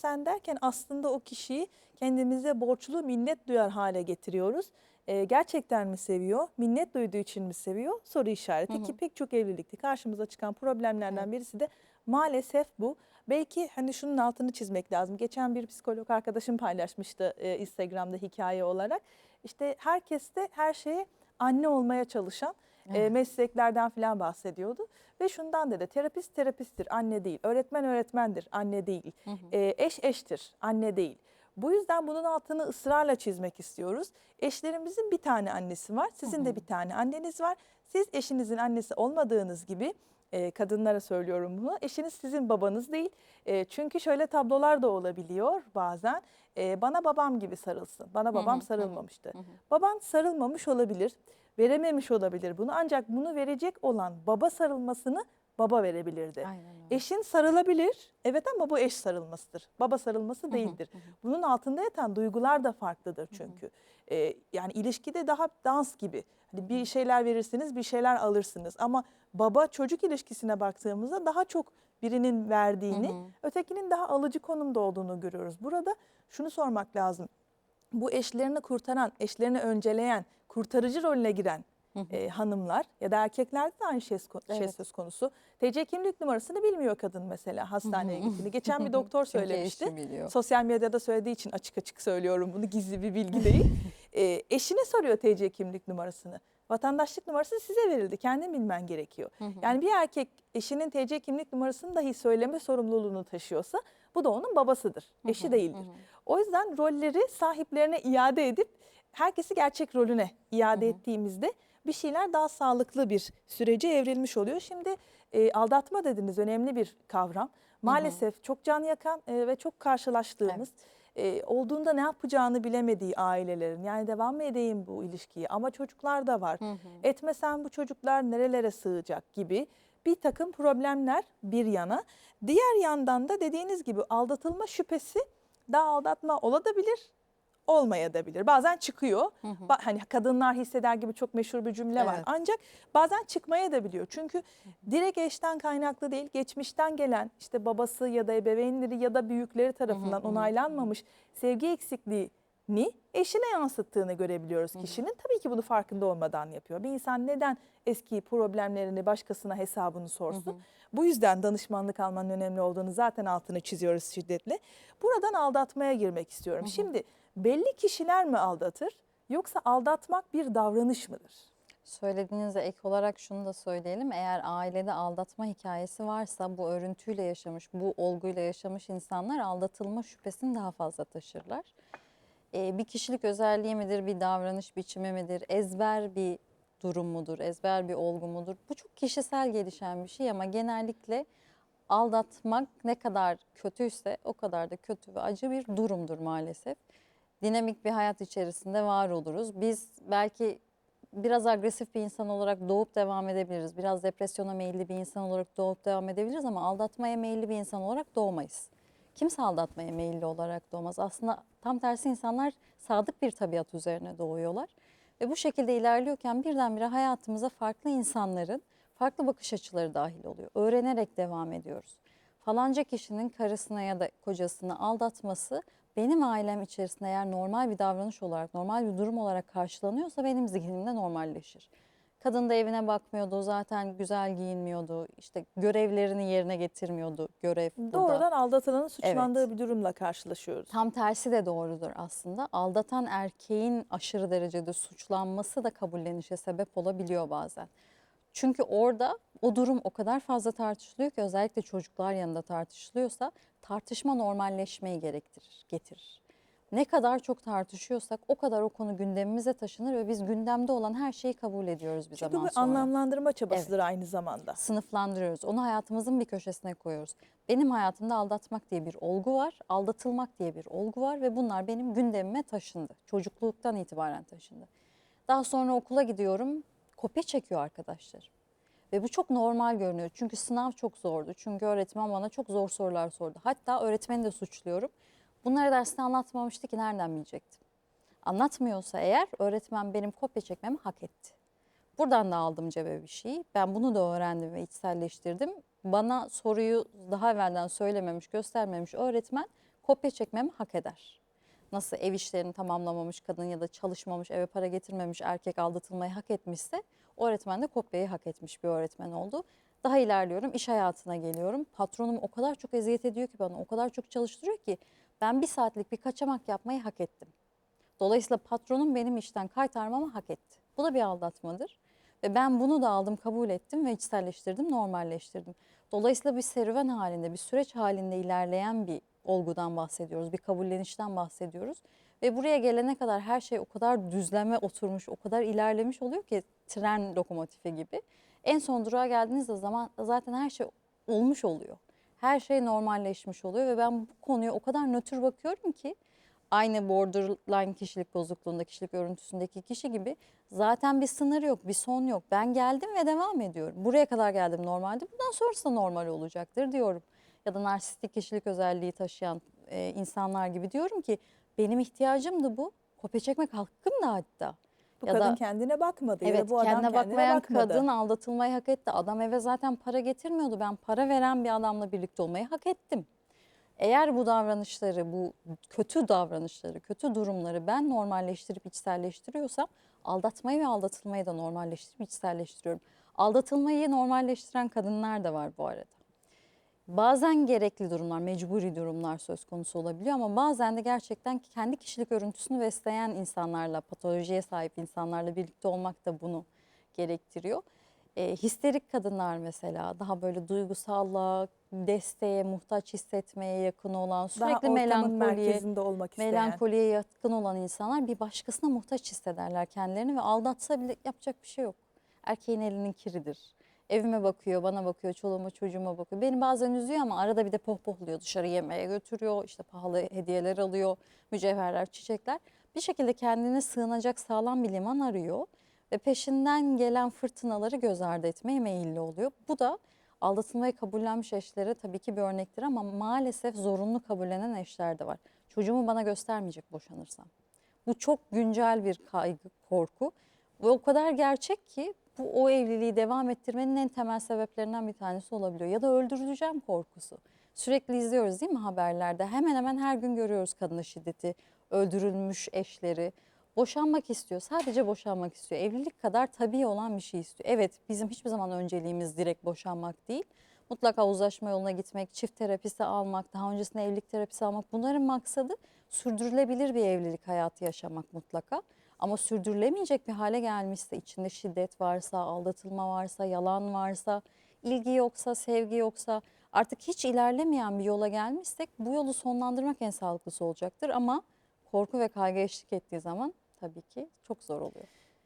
sen derken aslında o kişiyi kendimize borçlu minnet duyar hale getiriyoruz. Ee, gerçekten mi seviyor? Minnet duyduğu için mi seviyor? Soru işareti ki pek çok evlilikte karşımıza çıkan problemlerden birisi de maalesef bu. Belki hani şunun altını çizmek lazım. Geçen bir psikolog arkadaşım paylaşmıştı e, Instagram'da hikaye olarak. İşte herkes de her şeye anne olmaya çalışan e, mesleklerden falan bahsediyordu. Ve şundan dedi terapist terapisttir anne değil. Öğretmen öğretmendir anne değil. E, eş eştir anne değil. Bu yüzden bunun altını ısrarla çizmek istiyoruz. Eşlerimizin bir tane annesi var. Sizin de bir tane anneniz var. Siz eşinizin annesi olmadığınız gibi e, kadınlara söylüyorum bunu. Eşiniz sizin babanız değil. E, çünkü şöyle tablolar da olabiliyor bazen. E, bana babam gibi sarılsın. Bana babam sarılmamıştı. Baban sarılmamış olabilir. Verememiş olabilir bunu. Ancak bunu verecek olan baba sarılmasını baba verebilirdi. Aynen öyle. Eşin sarılabilir. Evet ama bu eş sarılmasıdır. Baba sarılması değildir. Bunun altında yatan duygular da farklıdır çünkü. Ee, yani ilişkide daha dans gibi. Hani bir şeyler verirsiniz, bir şeyler alırsınız. Ama baba çocuk ilişkisine baktığımızda daha çok birinin verdiğini, ötekinin daha alıcı konumda olduğunu görüyoruz. Burada şunu sormak lazım. Bu eşlerini kurtaran, eşlerini önceleyen, kurtarıcı rolüne giren e, hanımlar ya da erkeklerde de aynı şey, şey Evet. söz konusu. TC kimlik numarasını bilmiyor kadın mesela hastaneye gittiğinde. Geçen bir doktor söylemişti. Sosyal medyada söylediği için açık açık söylüyorum bunu gizli bir bilgi değil. e, eşine soruyor TC kimlik numarasını. Vatandaşlık numarası size verildi. Kendin bilmen gerekiyor. Yani bir erkek eşinin TC kimlik numarasını dahi söyleme sorumluluğunu taşıyorsa bu da onun babasıdır. Eşi değildir. O yüzden rolleri sahiplerine iade edip herkesi gerçek rolüne iade ettiğimizde bir şeyler daha sağlıklı bir sürece evrilmiş oluyor. Şimdi e, aldatma dediniz önemli bir kavram. Maalesef çok can yakan e, ve çok karşılaştığımız e, olduğunda ne yapacağını bilemediği ailelerin yani devam mı edeyim bu ilişkiyi ama çocuklar da var. Etmesen bu çocuklar nerelere sığacak gibi bir takım problemler bir yana. Diğer yandan da dediğiniz gibi aldatılma şüphesi daha aldatma olabilir olmayabilir. Bazen çıkıyor. Ba- hani kadınlar hisseder gibi çok meşhur bir cümle var. Evet. Ancak bazen çıkmaya da biliyor. Çünkü direkt eşten kaynaklı değil, geçmişten gelen işte babası ya da ebeveynleri ya da büyükleri tarafından onaylanmamış sevgi eksikliğini eşine yansıttığını görebiliyoruz kişinin. Tabii ki bunu farkında olmadan yapıyor. Bir insan neden eski problemlerini başkasına hesabını sorsun? Bu yüzden danışmanlık almanın önemli olduğunu zaten altını çiziyoruz şiddetle. Buradan aldatmaya girmek istiyorum. Şimdi belli kişiler mi aldatır yoksa aldatmak bir davranış mıdır? Söylediğinize ek olarak şunu da söyleyelim. Eğer ailede aldatma hikayesi varsa bu örüntüyle yaşamış, bu olguyla yaşamış insanlar aldatılma şüphesini daha fazla taşırlar. Ee, bir kişilik özelliği midir, bir davranış biçimi midir, ezber bir durum mudur, ezber bir olgu mudur? Bu çok kişisel gelişen bir şey ama genellikle aldatmak ne kadar kötüyse o kadar da kötü ve acı bir durumdur maalesef. Dinamik bir hayat içerisinde var oluruz. Biz belki biraz agresif bir insan olarak doğup devam edebiliriz. Biraz depresyona meyilli bir insan olarak doğup devam edebiliriz ama aldatmaya meyilli bir insan olarak doğmayız. Kimse aldatmaya meyilli olarak doğmaz. Aslında tam tersi insanlar sadık bir tabiat üzerine doğuyorlar. Ve bu şekilde ilerliyorken birdenbire hayatımıza farklı insanların farklı bakış açıları dahil oluyor. Öğrenerek devam ediyoruz. Falanca kişinin karısına ya da kocasını aldatması benim ailem içerisinde eğer normal bir davranış olarak, normal bir durum olarak karşılanıyorsa benim zihnimde normalleşir. Kadın da evine bakmıyordu, zaten güzel giyinmiyordu, işte görevlerini yerine getirmiyordu, görev burada. Doğrudan aldatılanın suçlandığı bir durumla karşılaşıyoruz. Tam tersi de doğrudur aslında. Aldatan erkeğin aşırı derecede suçlanması da kabullenişe sebep olabiliyor bazen. Çünkü orada o durum o kadar fazla tartışılıyor ki özellikle çocuklar yanında tartışılıyorsa tartışma normalleşmeyi gerektirir, getirir. Ne kadar çok tartışıyorsak o kadar o konu gündemimize taşınır ve biz gündemde olan her şeyi kabul ediyoruz bir Çünkü zaman bu sonra anlamlandırma çabasıdır aynı zamanda. sınıflandırıyoruz. Onu hayatımızın bir köşesine koyuyoruz. Benim hayatımda aldatmak diye bir olgu var, aldatılmak diye bir olgu var ve bunlar benim gündemime taşındı. Çocukluktan itibaren taşındı. Daha sonra okula gidiyorum, kopya çekiyor arkadaşlar. Ve bu çok normal görünüyor. Çünkü sınav çok zordu. Çünkü öğretmen bana çok zor sorular sordu. Hatta öğretmeni de suçluyorum. Bunları derste anlatmamıştı ki nereden bilecektim? Anlatmıyorsa eğer öğretmen benim kopya çekmemi hak etti. Buradan da aldım cebe bir şey. Ben bunu da öğrendim ve içselleştirdim. Bana soruyu daha evvelden söylememiş, göstermemiş öğretmen kopya çekmemi hak eder. Nasıl ev işlerini tamamlamamış kadın ya da çalışmamış, eve para getirmemiş erkek aldatılmayı hak etmişse o öğretmen de kopyayı hak etmiş bir öğretmen oldu. Daha ilerliyorum, iş hayatına geliyorum. Patronum o kadar çok eziyet ediyor ki bana, o kadar çok çalıştırıyor ki ben bir saatlik bir kaçamak yapmayı hak ettim. Dolayısıyla patronum benim işten kaytarmamı hak etti. Bu da bir aldatmadır. Ve ben bunu da aldım, kabul ettim ve içselleştirdim, normalleştirdim. Dolayısıyla bir serüven halinde, bir süreç halinde ilerleyen bir olgudan bahsediyoruz, bir kabullenişten bahsediyoruz. Ve buraya gelene kadar her şey o kadar düzleme oturmuş, o kadar ilerlemiş oluyor ki tren lokomotifi gibi. En son durağa geldiğiniz zaman zaten her şey olmuş oluyor. Her şey normalleşmiş oluyor ve ben bu konuya o kadar nötr bakıyorum ki aynı borderline kişilik bozukluğunda, kişilik örüntüsündeki kişi gibi zaten bir sınır yok, bir son yok. Ben geldim ve devam ediyorum. Buraya kadar geldim normalde, bundan sonrası da normal olacaktır diyorum. Ya da narsistik kişilik özelliği taşıyan e, insanlar gibi diyorum ki benim ihtiyacımdı bu. Kopya çekmek hakkım da hatta. Bu Ya kadın da- kendine bakmadı ya Evet da bu adam kendine kendine, bakmayan bakmadı. kadın aldatılmayı hak etti. Adam eve zaten para getirmiyordu. Ben para veren bir adamla birlikte olmayı hak ettim. Eğer bu davranışları, bu kötü davranışları, kötü durumları ben normalleştirip içselleştiriyorsam aldatmayı ve aldatılmayı da normalleştirip içselleştiriyorum. Aldatılmayı normalleştiren kadınlar da var bu arada. Bazen gerekli durumlar, mecburi durumlar söz konusu olabiliyor ama bazen de gerçekten kendi kişilik örüntüsünü besleyen insanlarla, patolojiye sahip insanlarla birlikte olmak da bunu gerektiriyor. E, histerik kadınlar mesela daha böyle duygusallığa, desteğe, muhtaç hissetmeye yakın olan, sürekli melankoliye, olmak isteyen. melankoliye yatkın olan insanlar bir başkasına muhtaç hissederler kendilerini ve aldatsa bile yapacak bir şey yok. Erkeğin elinin kiridir. Evime bakıyor, bana bakıyor, çoluğuma çocuğuma bakıyor. Beni bazen üzüyor ama arada bir de pohpohluyor. Dışarı yemeğe götürüyor, işte pahalı hediyeler alıyor, mücevherler, çiçekler. Bir şekilde kendine sığınacak sağlam bir liman arıyor ve peşinden gelen fırtınaları göz ardı etmeye meyilli oluyor. Bu da aldatılmayı kabullenmiş eşlere tabii ki bir örnektir ama maalesef zorunlu kabullenen eşler de var. Çocuğumu bana göstermeyecek boşanırsam. Bu çok güncel bir kaygı, korku ve o kadar gerçek ki bu o evliliği devam ettirmenin en temel sebeplerinden bir tanesi olabiliyor. Ya da öldürüleceğim korkusu. Sürekli izliyoruz değil mi haberlerde? Hemen hemen her gün görüyoruz kadına şiddeti, öldürülmüş eşleri. Boşanmak istiyor, sadece boşanmak istiyor. Evlilik kadar tabii olan bir şey istiyor. Evet bizim hiçbir zaman önceliğimiz direkt boşanmak değil. Mutlaka uzlaşma yoluna gitmek, çift terapisi almak, daha öncesinde evlilik terapisi almak bunların maksadı sürdürülebilir bir evlilik hayatı yaşamak mutlaka. Ama sürdürülemeyecek bir hale gelmişse, içinde şiddet varsa, aldatılma varsa, yalan varsa, ilgi yoksa, sevgi yoksa, artık hiç ilerlemeyen bir yola gelmişsek bu yolu sonlandırmak en sağlıklısı olacaktır. Ama korku ve kaygı eşlik ettiği zaman tabii ki çok zor oluyor.